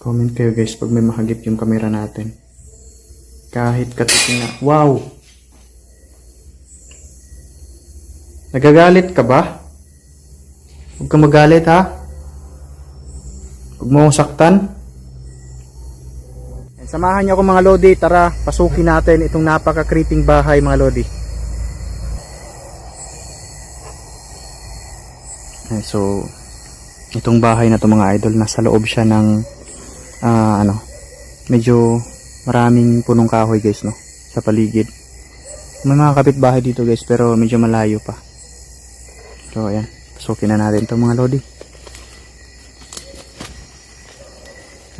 Comment kayo guys pag may mahagip yung camera natin. Kahit katiting na. Wow! Nagagalit ka ba? Huwag ka magalit ha. Huwag mo saktan. Yan, Samahan niyo ako mga Lodi. Tara, pasukin natin itong napaka-creeping bahay mga Lodi. Ayan, so, itong bahay na to mga idol, nasa loob siya ng, ah, ano, medyo maraming punong kahoy guys, no, sa paligid. May mga kapitbahay dito guys, pero medyo malayo pa. So, ayan, pasukin na natin itong mga Lodi.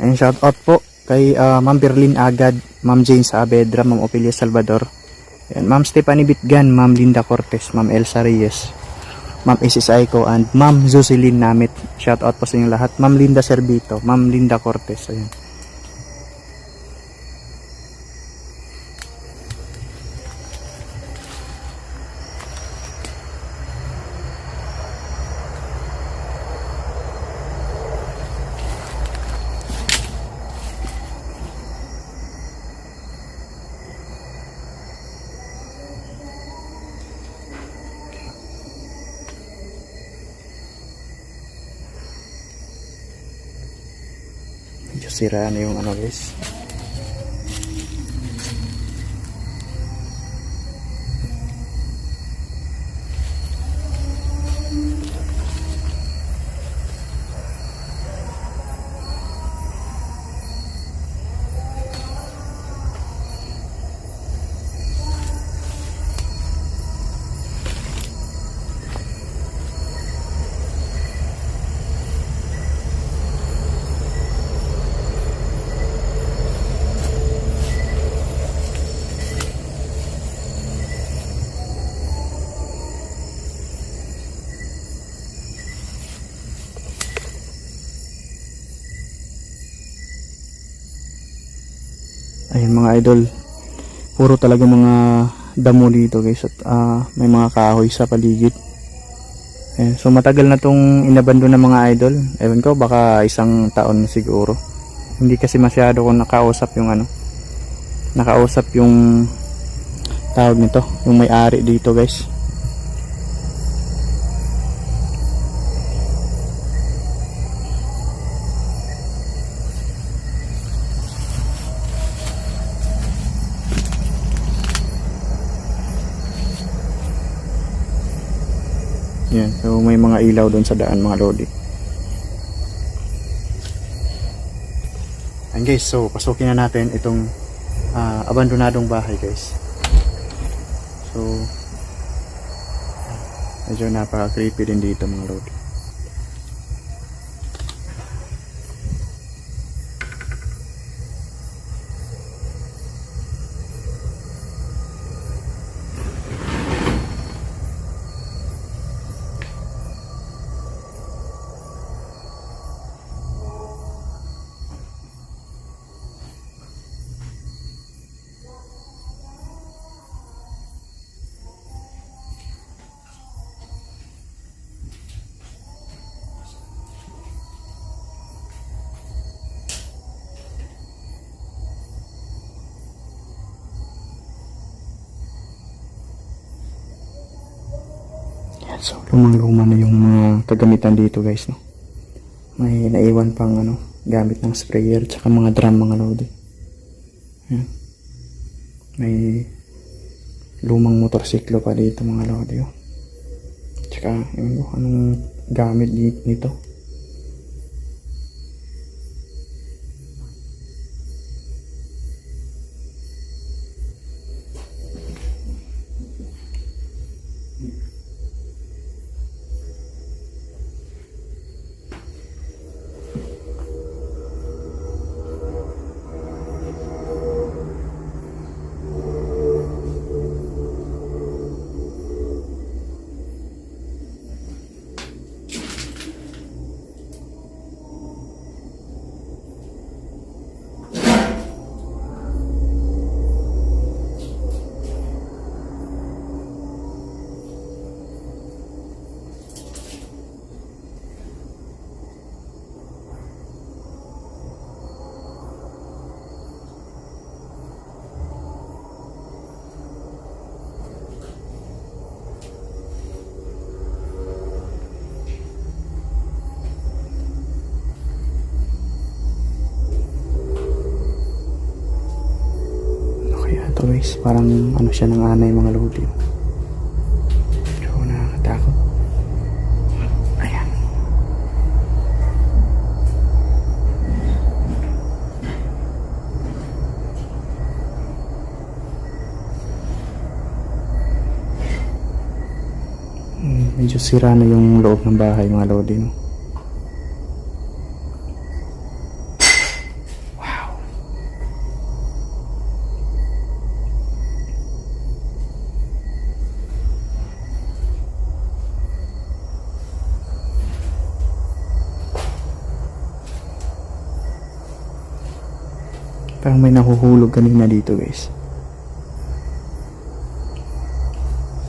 Ayan, shout out po kay ah, Ma'am Berlin Agad, Ma'am Jane Saavedra, Ma'am Opelia Salvador, Ayan, Ma'am Stephanie Bitgan, Ma'am Linda Cortez, Ma'am Elsa Reyes, Ma'am Isis Aiko, and Ma'am Jocelyn Namit. Shout out po sa inyo lahat. Ma'am Linda Servito, Ma'am Linda Cortez. Ayan. Sira na yung ano guys. Ayun mga idol. Puro talaga mga damo dito guys at ah, may mga kahoy sa paligid. Ayan, so matagal na tong inabando ng mga idol. Ewan ko baka isang taon na siguro. Hindi kasi masyado ko nakausap yung ano. Nakausap yung tawag nito, yung may-ari dito guys. Yan, so may mga ilaw doon sa daan mga lodi. Ayan guys, so pasukin na natin itong ah, abandonadong bahay guys. So, medyo napaka-creepy din dito mga lodi. So lumang-luma na yung mga kagamitan dito guys, no. May naiwan pang ano, gamit ng sprayer tsaka mga drum mga lodi. Yan. May lumang motorsiklo pa dito mga lodi, oh. Tsaka, yun, anong gamit di- nito? Parang ano siya ng anay mga lodi. So, nakakatakot. Ayan. Hmm, medyo sira na yung loob ng bahay mga lodi. No? Parang may nahuhulog kanina dito guys.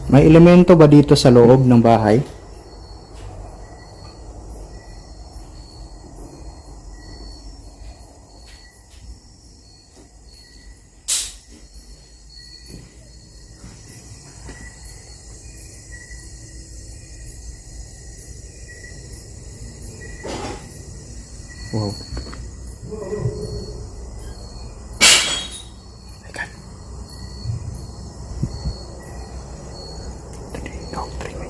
May elemento ba dito sa loob ng bahay? Wow. My God. Tadi doktrin may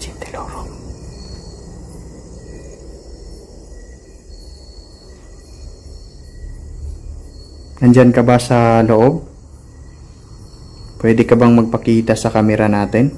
Cinti lorong. Nandyan ka ba sa loob? Pwede ka bang magpakita sa camera natin?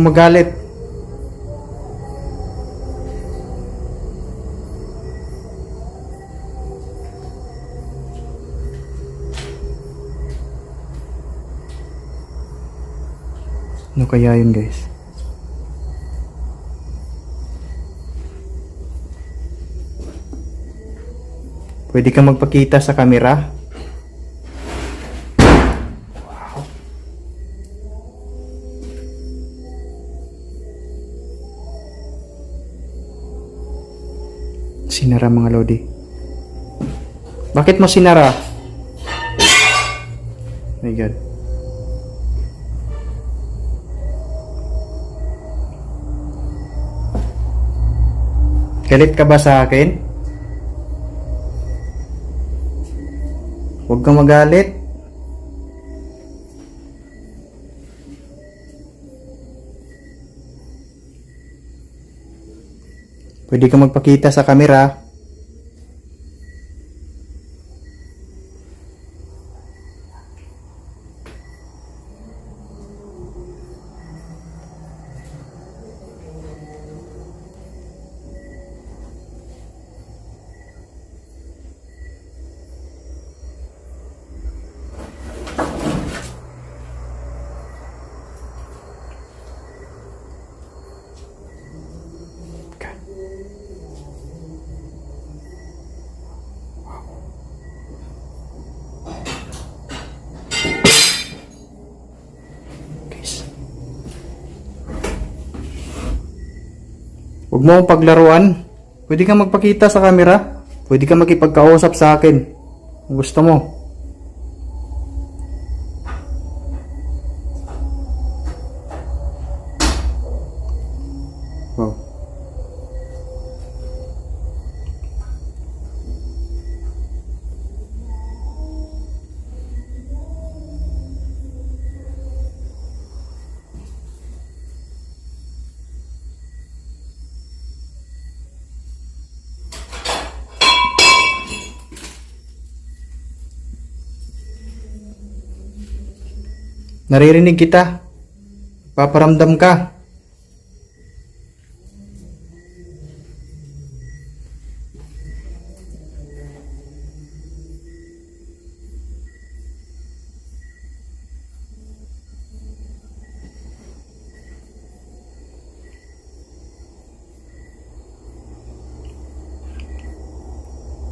Kang magalit. Ano kaya yun guys? Pwede ka magpakita sa camera? Sinara mga lodi. Bakit mo sinara? My God. Galit ka ba sa akin? Huwag kang magalit. Pwede ka magpakita sa camera. Huwag mo akong paglaruan. Pwede kang magpakita sa camera. Pwede kang makipagkausap sa akin. Kung gusto mo. Naririnig kita. Paparamdam ka.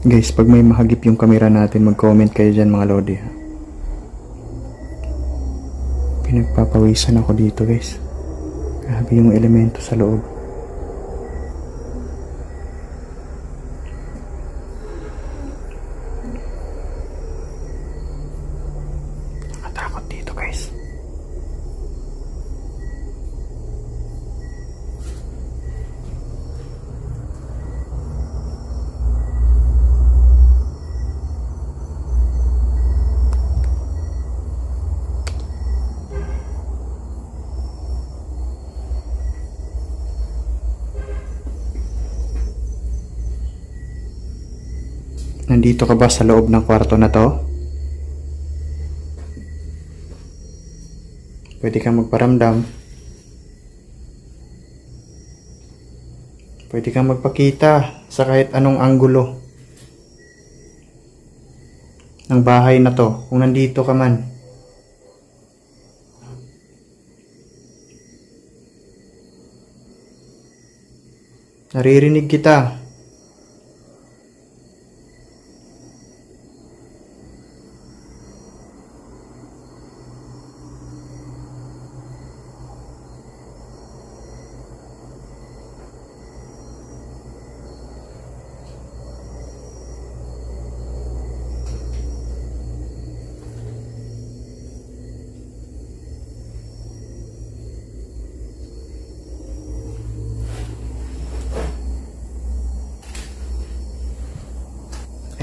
Guys, pag may mahagip yung camera natin, mag-comment kayo dyan mga lodi. ha. Pinagpapawisan ako dito guys. Grabe yung elemento sa loob. Nandito ka ba sa loob ng kwarto na to? Pwede kang magparamdam. Pwede kang magpakita sa kahit anong anggulo ng bahay na to kung nandito ka man. Naririnig kita.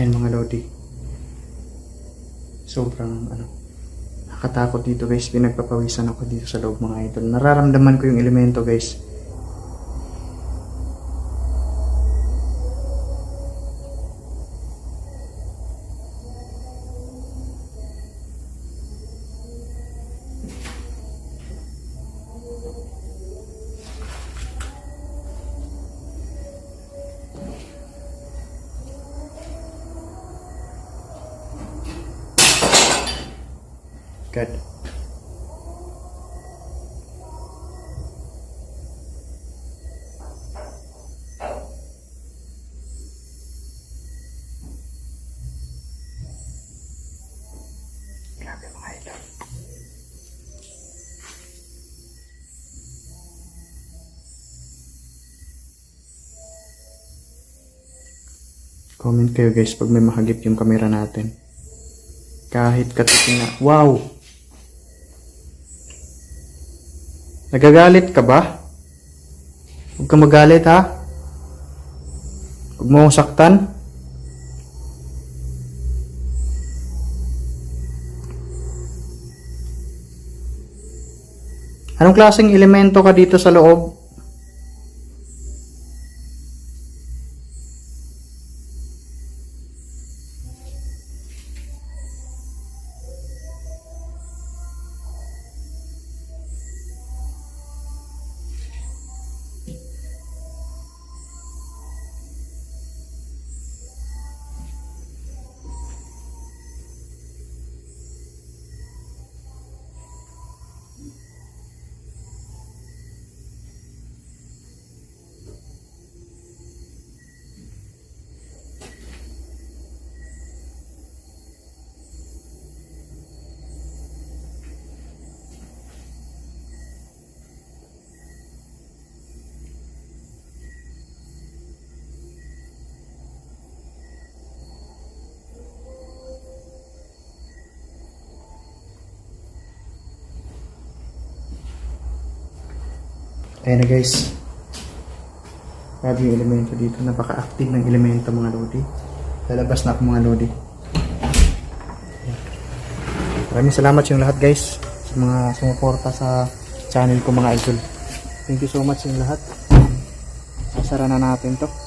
Ayan mga Lodi. Sobrang ano, nakatakot dito guys. Pinagpapawisan ako dito sa loob mga idol. Nararamdaman ko yung elemento guys. Good. Comment kayo guys pag may mahagip yung camera natin. Kahit katiting na. Wow! Nagagalit ka ba? Huwag ka magalit ha. Huwag mo saktan. Anong klaseng elemento ka dito sa loob? Ayan na guys. Grabe yung elemento dito. Napaka-active ng elemento mga lodi. Lalabas na ako mga lodi. Ayan. Maraming salamat sa yung lahat guys. Sa mga sumuporta sa channel ko mga idol. Thank you so much yung lahat. Sasara na natin to.